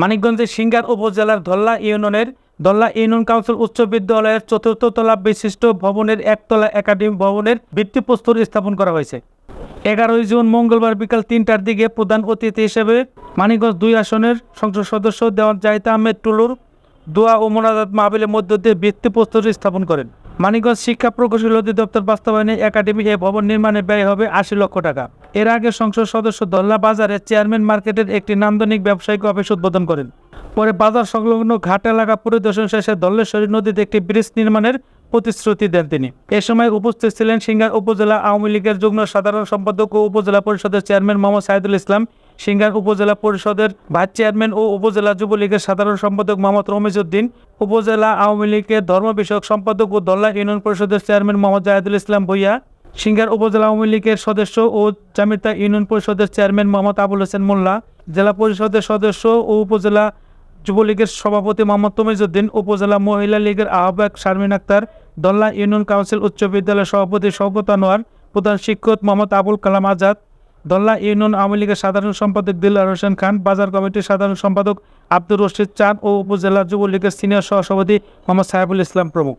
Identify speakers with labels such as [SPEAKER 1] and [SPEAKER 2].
[SPEAKER 1] মানিকগঞ্জের সিঙ্গার উপজেলার ধল্লা ইউনিয়নের ধল্লা ইউনিয়ন কাউন্সিল উচ্চ বিদ্যালয়ের চতুর্থ তলা বিশিষ্ট ভবনের একতলা একাডেমি ভবনের ভিত্তিপ্রস্তর স্থাপন করা হয়েছে। এগারোই জুন মঙ্গলবার বিকাল তিনটার দিকে প্রধান অতিথি হিসেবে মানিকগঞ্জ দুই আসনের সংসদ সদস্য দেওয়ান জাহিদ আহমেদ টুলুর দোয়া ও মোনাজাত মাহবিলের মধ্য দিয়ে ভিত্তিপ্রস্তর স্থাপন করেন। মানিকগঞ্জ শিক্ষা প্রকৌশল অধিদপ্তর বাস্তবায়নে একাডেমি এ ভবন নির্মাণে ব্যয় হবে আশি লক্ষ টাকা। এর আগে সংসদ সদস্য দল্লা বাজারে চেয়ারম্যান মার্কেটের একটি নান্দনিক ব্যবসায়িক অফিস উদ্বোধন করেন। পরে বাজার সংলগ্ন ঘাট এলাকা পরিদর্শন শেষে দল্লেশ্বরী নদীতে একটি ব্রিজ নির্মাণের প্রতিশ্রুতি দেন তিনি। এ সময় উপস্থিত ছিলেন সিঙ্গার উপজেলা আওয়ামী লীগের যুগ্ম সাধারণ সম্পাদক ও উপজেলা পরিষদের চেয়ারম্যান মোহাম্মদ সাইদুল ইসলাম। সিঙ্গার উপজেলা পরিষদের ভাইস চেয়ারম্যান ও উপজেলা যুবলীগের সাধারণ সম্পাদক মোহাম্মদ রমিজউদ্দিন, উপজেলা আওয়ামী লীগের ধর্ম বিষয়ক সম্পাদক ও দল্লা ইউনিয়ন পরিষদের চেয়ারম্যান মোহাম্মদ জাহিদুল ইসলাম ভুইয়া, সিঙ্গার উপজেলা আওয়ামী লীগের সদস্য ও জামিতা ইউনিয়ন পরিষদের চেয়ারম্যান মোহাম্মদ আবুল হোসেন মোল্লা, জেলা পরিষদের সদস্য ও উপজেলা যুবলীগের সভাপতি মোহাম্মদ তমিজউদ্দিন, উপজেলা মহিলা লীগের আহ্বায়ক শারমিন আক্তার দল্লা ইউনিয়ন কাউন্সিল উচ্চ বিদ্যালয়ের সভাপতি শওকত আনোয়ার, প্রধান শিক্ষক মোহাম্মদ আবুল কালাম আজাদ দল্লা ইউনিয়ন আওয়ামী লীগের সাধারণ সম্পাদক দিল্লার হোসেন খান, বাজার কমিটির সাধারণ সম্পাদক আব্দুর রশিদ চাঁদ ও উপজেলা যুবলীগের সিনিয়র সহসভাপতি মোহাম্মদ সাহেবুল ইসলাম প্রমুখ।